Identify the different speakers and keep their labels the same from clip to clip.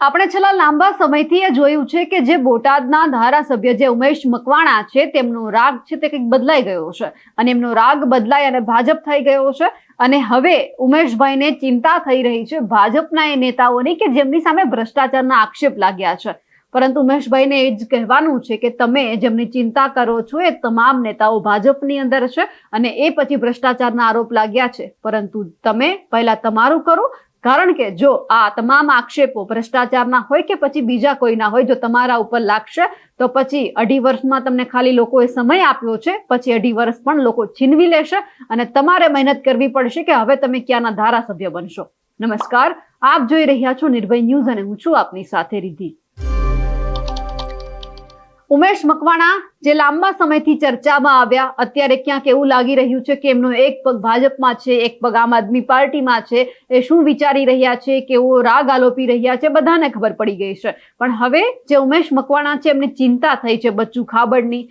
Speaker 1: આપણે છેલ્લા લાંબા સમયથી એ જોયું છે કે જે બોટાદના ધારાસભ્ય જે ઉમેશ મકવાણા છે, તેમનો રાગ છે તે કંઈક બદલાઈ ગયો છે. અને એમનો રાગ બદલાઈ અને ભાજપ થઈ ગયો છે. અને હવે ઉમેશભાઈને ચિંતા થઈ રહી છે ભાજપના એ નેતાઓની કે જેમની સામે ભ્રષ્ટાચારના આક્ષેપ લાગ્યા છે. પરંતુ ઉમેશભાઈને એ જ કહેવાનું છે કે તમે જેમની ચિંતા કરો છો એ તમામ નેતાઓ ભાજપની અંદર છે અને એ પછી ભ્રષ્ટાચારના આરોપ લાગ્યા છે. પરંતુ તમે પહેલા તમારું કરો કારણ કે જો આ તમામ આક્ષેપો ભ્રષ્ટાચારના હોય કે પછી બીજા કોઈના હોય, જો તમારા ઉપર લાગશે, તો પછી અઢી વર્ષમાં તમને ખાલી લોકોએ સમય આપ્યો છે, પછી અઢી વર્ષ પણ લોકો છીનવી લેશે અને તમારે મહેનત કરવી પડશે કે હવે તમે ક્યાંના ધારાસભ્ય બનશો. નમસ્કાર, આપ જોઈ રહ્યા છો નિર્ભય ન્યૂઝ અને હું છું આપની સાથે રિધિ ઉમેશ મકવાણા, જે લાંબા સમયથી ચર્ચામાં આવ્યા, અત્યારે ક્યાંક એવું લાગી રહ્યું છે કે એમનો એક પગ ભાજપમાં છે, એક પગ આમ આદમી પાર્ટીમાં છે. એ શું વિચારી રહ્યા છે, કેવો રાગ આલોપી રહ્યા છે, બધાને ખબર પડી ગઈ છે. પણ હવે જે ઉમેશ મકવાણા છે, એમની ચિંતા થઈ છે બચ્ચુ ખાબડની.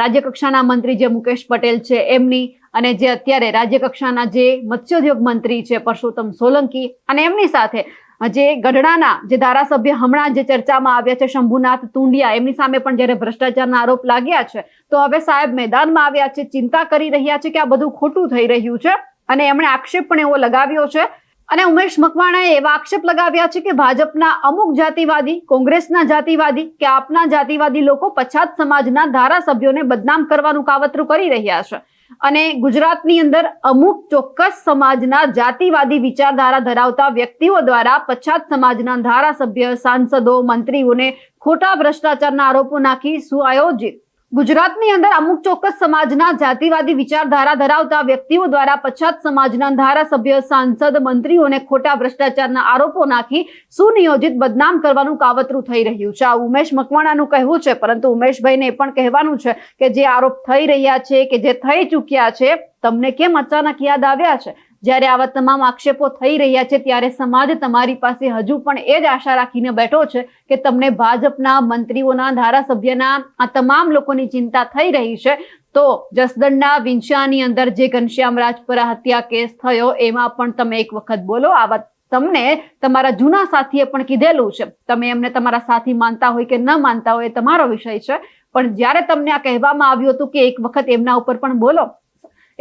Speaker 1: રાજ્યકક્ષાના મંત્રી જે મુકેશ પટેલ છે, એમની અને જે અત્યારે રાજ્યકક્ષાના જે મત્સ્યોદ્યોગ મંત્રી છે, પરસોત્તમ સોલંકી અને એમની સાથે જે ગઢડાના જે ધારાસભ્ય હમણાં જે ચર્ચામાં આવ્યા છે, શંભુનાથ તુંડિયા, એમની સામે પણ જ્યારે ભ્રષ્ટાચારના આરોપ લાગ્યા છે, તો હવે સાહેબ મેદાનમાં આવ્યા છે, ચિંતા કરી રહ્યા છે કે આ બધું ખોટું થઈ રહ્યું છે અને એમણે આક્ષેપ પણ એવો લગાવ્યો છે. અને ઉમેશ મકવાણાએ એવા આક્ષેપ લગાવ્યા છે કે ભાજપના અમુક જાતિવાદી, કોંગ્રેસના જાતિવાદી કે આપના જાતિવાદી લોકો પછાત સમાજના ધારાસભ્યોને બદનામ કરવાનું કાવતરું કરી રહ્યા છે. અને ગુજરાતની અંદર અમુક ચોક્કસ સમાજના જાતિવાદી વિચારધારા ધરાવતા વ્યક્તિઓ દ્વારા પછાત સમાજના ધારાસભ્ય, સાંસદો, મંત્રીઓને ખોટા ભ્રષ્ટાચારના આરોપો નાખી સુઆયોજિત. ગુજરાતની અંદર અમુક ચોક્કસ સમાજના જાતિવાદી વિચારધારા ધરાવતા વ્યક્તિઓ દ્વારા પછાત સમાજના ધારાસભ્ય, સાંસદ, મંત્રીઓને ખોટા ભ્રષ્ટાચારના આરોપો નાખી સુનિયોજિત બદનામ કરવાનું કાવતરું થઈ રહ્યું છે. આ ઉમેશ મકવાણાનું કહેવું છે, પરંતુ ઉમેશભાઈને પણ કહેવાનું છે કે જે આરોપ થઈ રહ્યા છે કે જે થઈ ચૂક્યા છે, તમને કેમ અચાનક યાદ આવ્યા છે? જ્યારે આવા તમામ આક્ષેપો થઈ રહ્યા છે, ત્યારે સમાજ તમારી પાસે હજુ પણ એ જ આશા રાખીને બેઠો છે કે તમને ભાજપના મંત્રીઓના, ધારાસભ્યના, આ તમામ લોકોની ચિંતા થઈ રહી છે. તો જસદણના વિંછાની અંદર જે ઘનશ્યામ રાજપરા હત્યા કેસ થયો, એમાં પણ તમે એક વખત બોલો. આવા તમને તમારા જૂના સાથીએ પણ કીધેલું છે. તમે એમને તમારા સાથી માનતા હોય કે ન માનતા હોય એ તમારો વિષય છે. પણ જ્યારે તમને આ કહેવામાં આવ્યું હતું કે એક વખત એમના ઉપર પણ બોલો.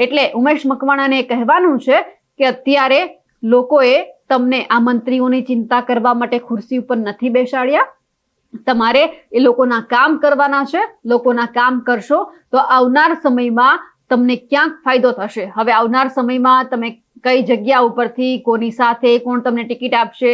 Speaker 1: એટલે ઉમેશ મકવાણાને કહેવાનું છે કે અત્યારે લોકોએ તમને આ મંત્રીઓની ચિંતા કરવા માટે ખુરશી ઉપર નથી બેસાડ્યા. તમારે એ લોકોના કામ કરવાના છે, લોકોના કામ કરશો તો આવનાર સમયમાં તમને ક્યાંક ફાયદો થશે. હવે આવનાર સમયમાં તમે કઈ જગ્યા ઉપરથી, કોની સાથે, કોણ તમને ટિકિટ આપશે,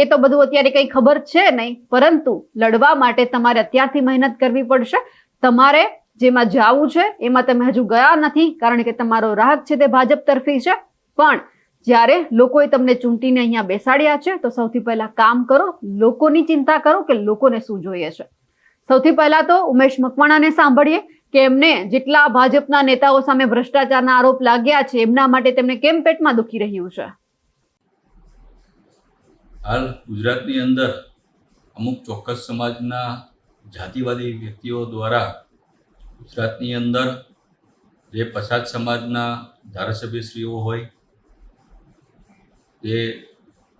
Speaker 1: એ તો બધું અત્યારે કઈ ખબર છે નહીં. પરંતુ લડવા માટે તમારે અત્યારથી મહેનત કરવી પડશે. તમારે જેમાં જાવું છે, એમાં તમે હજુ ગયા નથી, કારણ કે તમારો રાહત છે તે ભાજપ તરફી છે. પણ જ્યારે લોકોએ તમને ચૂંટીને અહીંયા બેસાડ્યા છે, તો સૌથી પહેલા કામ કરો, લોકોની ચિંતા કરો કે લોકોને શું જોઈએ છે. સૌથી પહેલા તો ઉમેશ મકવાણાને સાંભળીએ કે એમને જેટલા ભાજપના નેતાઓ સામે ભ્રષ્ટાચારના આરોપ લાગ્યા છે, એમના માટે તેમને કેમ પેટમાં દુખી રહ્યું છે?
Speaker 2: હાલ ગુજરાતની અંદર અમુક ચોક્કસ સમાજના જાતિવાદી વ્યક્તિઓ દ્વારા ગુજરાતની અંદર જે પછાત સમાજના ધારાસભ્યશ્રીઓ હોય, જે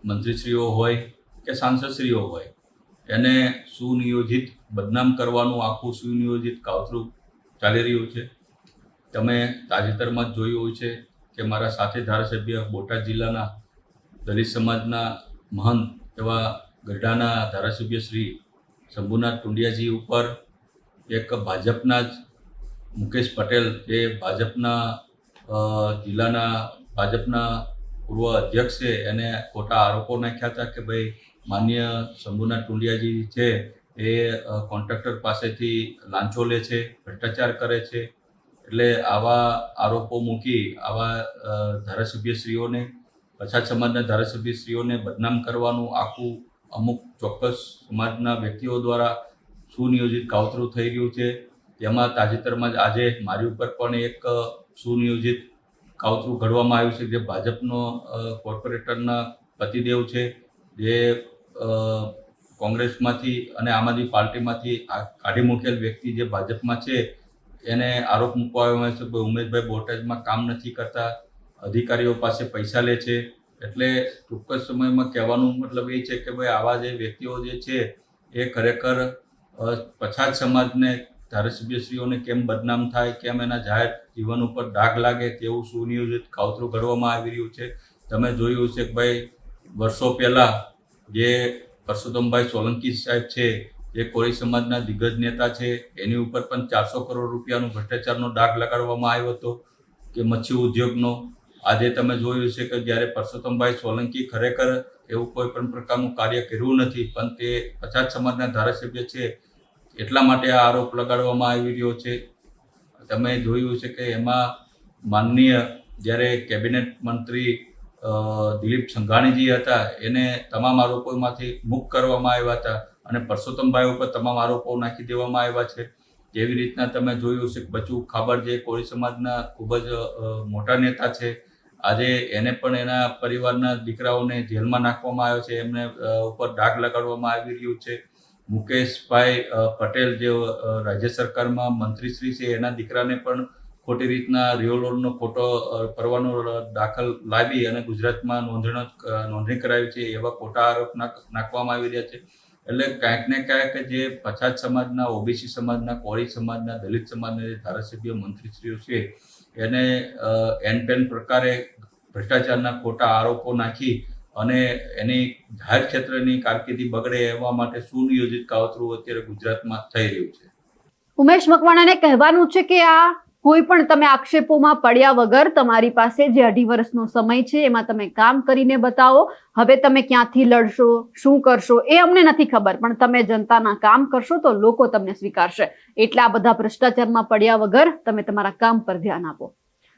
Speaker 2: મંત્રીશ્રીઓ હોય કે સાંસદશ્રીઓ હોય, એને સુનિયોજિત બદનામ કરવાનું આખું સુનિયોજિત કાવતરું ચાલી રહ્યું છે. તમે તાજેતરમાં જ જોયું હોય છે કે મારા સાથે ધારાસભ્ય બોટાદ જિલ્લાના દલિત સમાજના મહંત એવા ગઢડાના ધારાસભ્ય શ્રી શંભુનાથ ટુંડિયાજી ઉપર એક ભાજપના જ મુકેશ પટેલ જે ભાજપના જિલ્લાના ભાજપના પૂર્વ અધ્યક્ષ છે, એને ખોટા આરોપો નાખ્યા હતા કે ભાઈ માન્ય શંભુનાથ ટુંડિયાજી છે, એ કોન્ટ્રાક્ટર પાસેથી લાંચો લે છે, ભ્રષ્ટાચાર કરે છે. એટલે આવા આરોપો મૂકી આવા ધારાસભ્યશ્રીઓને, પછાત સમાજના ધારાસભ્યશ્રીઓને બદનામ કરવાનું આખું અમુક ચોક્કસ સમાજના વ્યક્તિઓ દ્વારા સુનિયોજિત કાવતરું થઈ ગયું છે. તેમાં તાજેતરમાં જ આજે મારી ઉપર પણ એક સુનિયોજિત કાવતરું ઘડવામાં આવ્યું છે જે ભાજપનો કોર્પોરેટરના પતિદેવ છે. જે કોંગ્રેસમાંથી અને આમ આદમી પાર્ટીમાંથી કાઢી મૂકેલ વ્યક્તિ જે ભાજપમાં છે, એને આરોપ મૂકવામાં આવ્યો છે કે ઉમેશભાઈ બોટાદમાં કામ નથી કરતા, અધિકારીઓ પાસે પૈસા લે છે. એટલે ટૂંક જ સમયમાં કહેવાનું મતલબ એ છે કે ભાઈ આવા જે વ્યક્તિઓ જે છે, એ ખરેખર પછાત સમાજને ધારાસભ્યશ્રીઓને કેમ બદનામ થાય, કેમ એના જાહેર જીવન ઉપર ડાઘ લાગે તેવું સુનિયોજિત કાવતરું ઘડવામાં આવી રહ્યું છે. તમે જોયું છે કે ભાઈ, વર્ષો પહેલાં જે પરસોત્તમભાઈ સોલંકી સાહેબ છે જે કોળી સમાજના દિગ્ગજ નેતા છે, એની ઉપર પણ ચારસો કરોડ રૂપિયાનો ભ્રષ્ટાચારનો ડાઘ લગાડવામાં આવ્યો હતો કે મચ્છી ઉદ્યોગનો. આજે તમે જોયું છે કે જ્યારે પરસોત્તમભાઈ સોલંકી ખરેખર એવું કોઈ પણ પ્રકારનું કાર્ય કર્યું નથી, પણ તે પછાત સમાજના ધારાસભ્ય છે એટલા માટે આ આરોપ લગાડવામાં આવી રહ્યો છે. તમે જોયું છે કે એમાં માનનીય જ્યારે કેબિનેટ મંત્રી દિલીપ સંઘાણીજી હતા, એને તમામ આરોપોમાંથી મુક્ત કરવામાં આવ્યા હતા અને પરસોત્તમભાઈ ઉપર તમામ આરોપો નાખી દેવામાં આવ્યા છે. જેવી રીતના તમે જોયું છે બચુ ખાબર જે કોળી સમાજના ખૂબ જ મોટા નેતા છે, આજે એને પણ એના પરિવારના દીકરાઓને જેલમાં નાખવામાં આવ્યો છે, એમને ઉપર ડાઘ લગાડવામાં આવી રહ્યું છે. મુકેશભાઈ પટેલ જે રાજ્ય સરકારમાં મંત્રીશ્રી છે, એના દીકરાને પણ ખોટી રીતના રિયોલોનનો ખોટો પરવાનો દાખલ લાવી અને ગુજરાતમાં નોંધણી નોંધણી કરાવી છે, એવા ખોટા આરોપ નાખવામાં આવી રહ્યા છે. એટલે ક્યાંક ને ક્યાંક જે પછાત સમાજના, ઓબીસી સમાજના, કોળી સમાજના, દલિત સમાજના જે ધારાસભ્ય મંત્રીશ્રીઓ છે, એને એન એનપેન પ્રકારે ભ્રષ્ટાચારના ખોટા આરોપો નાખી અને એની જાહેર ક્ષેત્રની કારકિર્દી બગડે એવા માટે સુનિયોજિત કાવતરું અત્યારે ગુજરાતમાં થઈ રહ્યું છે.
Speaker 1: ઉમેશ મકવાણાને કહેવાનું છે કે આ કોઈ પણ તમે આક્ષેપોમાં પડ્યા વગર તમારી પાસે જે અઢી વર્ષનો સમય છે, એમાં તમે કામ કરીને બતાવો. હવે તમે ક્યાંથી લડશો, શું કરશો, એ અમને નથી ખબર, પણ તમે જનતાના કામ કરશો તો લોકો તમને સ્વીકારશે. એટલે આ બધા ભ્રષ્ટાચારમાં પડ્યા વગર તમે તમારા કામ પર ધ્યાન આપો.